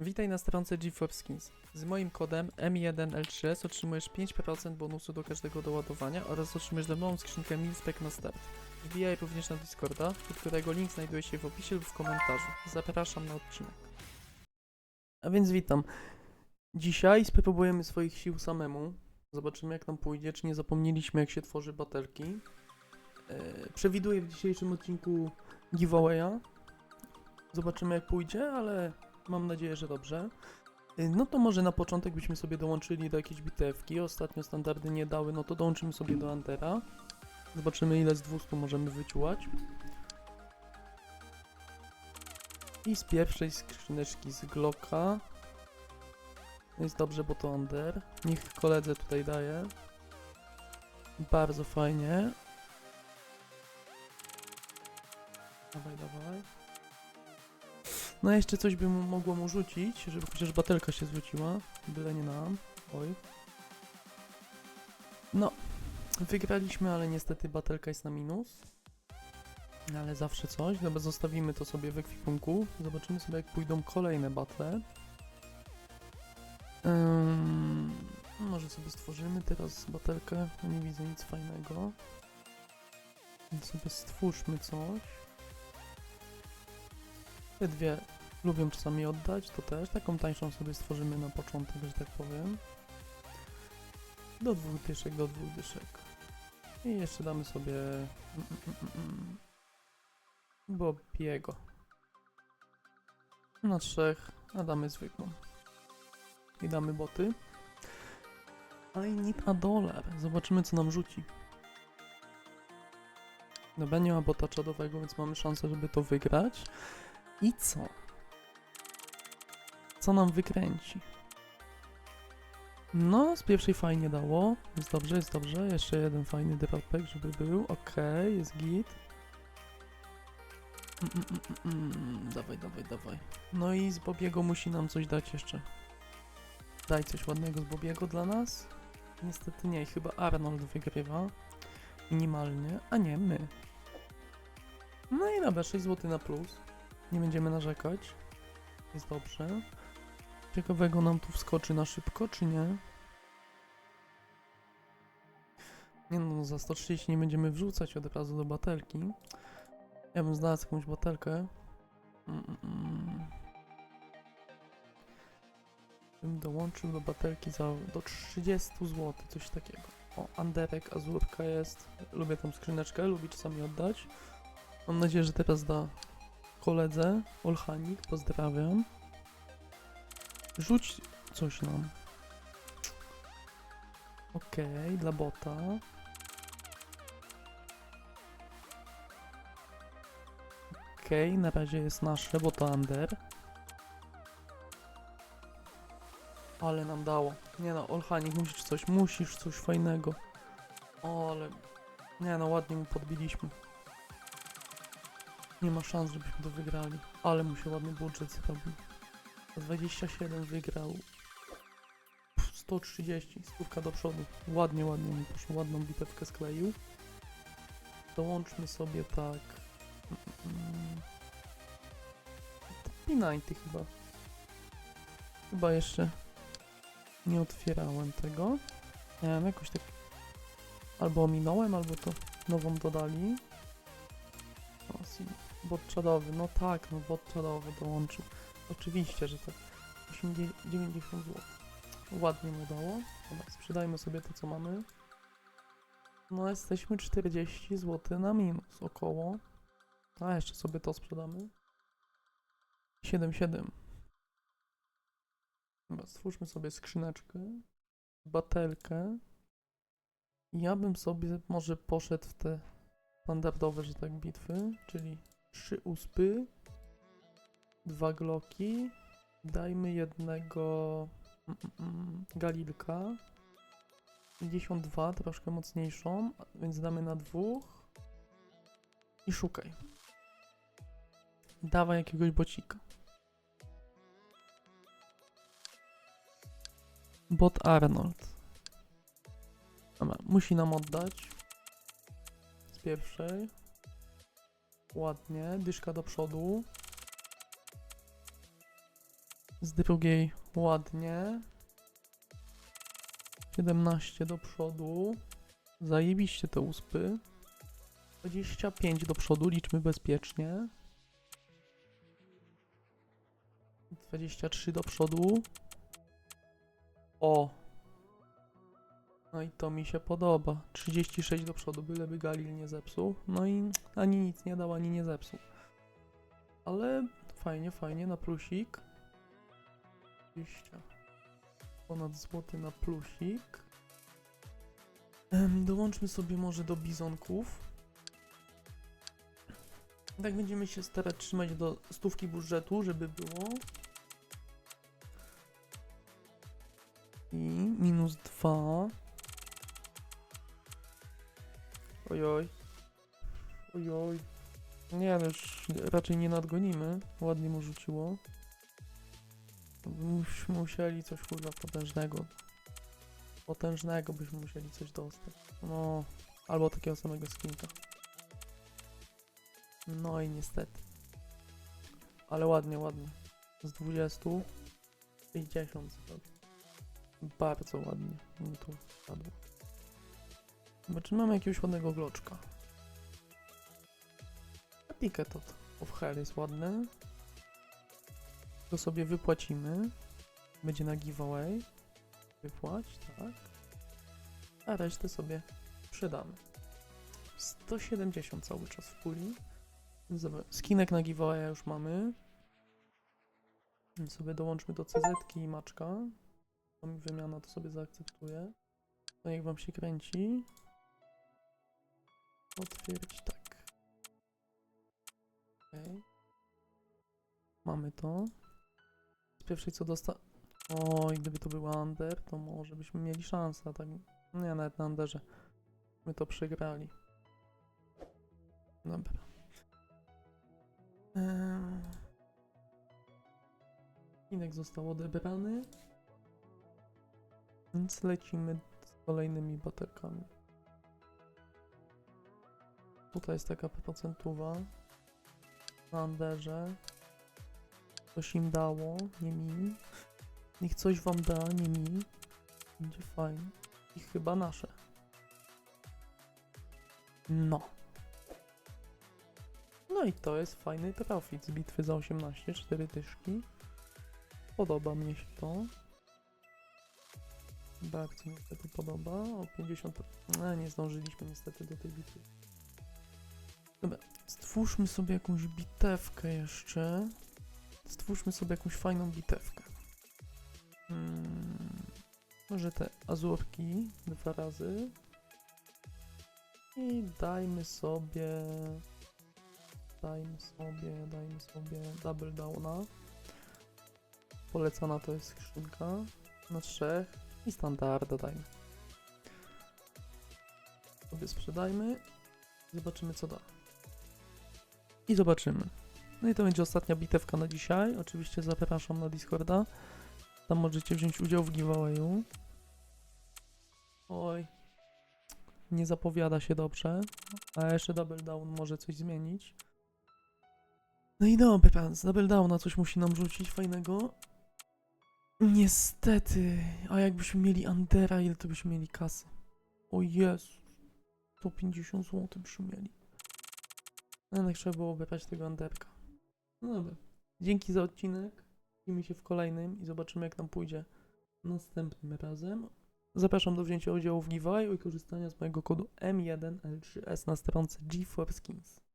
Witaj na stronce GeForce Skins. Z moim kodem M1L3S otrzymujesz 5% bonusu do każdego doładowania oraz otrzymujesz darmową skrzynkę Milspec na start. Wbijaj również na Discorda, do którego link znajduje się w opisie lub w komentarzu. Zapraszam na odcinek. A więc witam. Dzisiaj spróbujemy swoich sił samemu. Zobaczymy jak nam pójdzie, czy nie zapomnieliśmy jak się tworzy batelki. Eee, przewiduję w dzisiejszym odcinku giveawaya. Zobaczymy jak pójdzie, ale Mam nadzieję, że dobrze. Y, No to może na początek byśmy sobie dołączyli do jakiejś bitewki. Ostatnio standardy nie dały, no to dołączymy sobie do Antera. Zobaczymy ile z 200 możemy wyciułać. I z pierwszej skrzyneczki z Glocka. No Jest dobrze, bo to Under. Niech koledze tutaj daje. Bardzo fajnie. Dawaj, dawaj. No jeszcze coś by mu mogło mu rzucić, żeby chociaż batelka się zwróciła. Byle nie nam. Oj. No. Wygraliśmy, ale niestety batelka jest na minus. Ale zawsze coś. Dobra, zostawimy to sobie w ekwipunku. Zobaczymy sobie jak pójdą kolejne battle. Ym, może sobie stworzymy teraz batelkę. No nie widzę nic fajnego. Więc sobie stwórzmy coś. Te dwie lubią czasami oddać, to też taką tańszą sobie stworzymy na początek, że tak powiem. Do dwóch dyszek, do dwóch dyszek. I jeszcze damy sobie... mm, mm, mm, Bobiego. Na trzech, a damy zwykłą. I damy boty. I need a dollar. Zobaczymy co nam rzuci. Dobra, nie ma bota czadowego, więc mamy szansę, żeby to wygrać. I co? Co nam wykręci? No, z pierwszej fajnie dało. Jest dobrze, jest dobrze. Jeszcze jeden fajny dropback, żeby był. Okej, jest git. Mm, mm, mm, mm, Dawaj, dawaj, dawaj. No i z Bobiego musi nam coś dać jeszcze. Daj coś ładnego z Bobiego dla nas. Niestety nie, chyba Arnold wygrywa. Minimalnie, a nie my. No i dobra, 6 zł na plus. Nie będziemy narzekać. Jest dobrze. Ciekawego nam tu wskoczy na szybko, czy nie? Nie no, za 130 nie będziemy wrzucać od razu do batelki. Ja bym znalazł jakąś batelkę. Mm, mm. Bym dołączył do batelki za do 30 zł, coś takiego. O, Anderek, Azurka jest. Lubię tą skrzyneczkę, lubi czasami oddać. Mam nadzieję, że teraz da koledze Olchanik, pozdrawiam. Rzuć coś nam. Okej, dla bota. Okej, na razie jest nasze, bo to under. Ale nam dało. Nie no, Olchanik, musisz coś, musisz coś fajnego. O, ale... Nie no, ładnie mu podbiliśmy. Nie ma szans, żebyśmy to wygrali. Ale mu się ładny budżet zrobił. Za 27 wygrał. Pff, 130, stówka do przodu. Ładnie, ładnie mi ładną bitewkę skleił. Dołączmy sobie tak. Mm, P90 chyba. Chyba jeszcze nie otwierałem tego. Nie wiem, jakoś tak albo ominąłem, albo to nową dodali. O, sim. Bot czadowy, no tak, no bot czadowy dołączył. Oczywiście, że tak. 80 90 zł. Ładnie mu dało. Dobra, sprzedajmy sobie to, co mamy. No, jesteśmy 40 zł na minus około. A, jeszcze sobie to sprzedamy. 7,7. Dobra, stwórzmy sobie skrzyneczkę. Batelkę. Ja bym sobie może poszedł w te standardowe, że tak, bitwy, czyli trzy uspy, dwa gloki, dajmy jednego mm, mm, mm, galilka, 52, troszkę mocniejszą, więc damy na dwóch i szukaj. Dawaj jakiegoś bocika. Bot Arnold. Dobra, musi nam oddać z pierwszej. Ładnie, dyszka do przodu. Z drugiej ładnie. 17 do przodu. Zajebiście te uspy. 25 do przodu, liczmy bezpiecznie. 23 do przodu. O! No i to mi się podoba. 36 do przodu, byleby Galil nie zepsuł. No i ani nic nie dał, ani nie zepsuł. Ale fajnie, fajnie, na plusik. 20. Ponad złoty na plusik. Dołączmy sobie może do bizonków. Tak będziemy się starać trzymać do stówki budżetu, żeby było. I minus dwa. Ojoj. Ojoj. Nie, no już raczej nie nadgonimy. Ładnie mu rzuciło. Byśmy musieli coś kurwa potężnego. Potężnego byśmy musieli coś dostać. No, albo takiego samego skinka. No i niestety. Ale ładnie, ładnie. Z 20 60 zrobił. Bardzo ładnie mi tu padło. Zobaczymy, mamy jakiegoś ładnego gloczka. Od of hair jest ładny. To sobie wypłacimy. Będzie na giveaway. Wypłać, tak. A resztę sobie przydamy. 170 cały czas w puli. Skinek na giveawaya już mamy. Więc sobie dołączmy do CZ i maczka. Tam wymiana to sobie zaakceptuję. To niech wam się kręci. Potwierdź tak. Okej. Mamy to. Z pierwszej co dosta... Oj, gdyby to był under, to może byśmy mieli szansę, tak... Nie, nawet na underze. My to przegrali. Dobra. Eee... Inek został odebrany. Więc lecimy z kolejnymi baterkami. Tutaj jest taka procentuwa. Na Anderze. Coś im dało, nie mi. Niech coś wam da, nie mi. Będzie fajnie. I chyba nasze. No. No i to jest fajny trafit z bitwy za 18, 4 tyszki. Podoba mnie się to. Bardzo mi się to podoba. O 50. No, nie zdążyliśmy niestety do tej bitwy. Dobra, stwórzmy sobie jakąś bitewkę jeszcze. Stwórzmy sobie jakąś fajną bitewkę. Hmm, może te azurki dwa razy. I dajmy sobie. Dajmy sobie, dajmy sobie double downa. Polecana to jest skrzynka na trzech i standarda dajmy. Sobie sprzedajmy. Zobaczymy co da. I zobaczymy. No i to będzie ostatnia bitewka na dzisiaj. Oczywiście zapraszam na Discorda. Tam możecie wziąć udział w giveawayu. Oj. Nie zapowiada się dobrze. A jeszcze Double Down może coś zmienić. No i dobra, z Double Downa coś musi nam rzucić fajnego. Niestety. A jakbyśmy mieli Andera, ile to byśmy mieli kasy? O Jezu. 150 zł byśmy mieli. No jednak trzeba było wybrać tego Anderka. No dobra. Dzięki za odcinek. Widzimy się w kolejnym i zobaczymy jak nam pójdzie następnym razem. Zapraszam do wzięcia udziału w giveaway i korzystania z mojego kodu M1L3S na stronce G4Skins.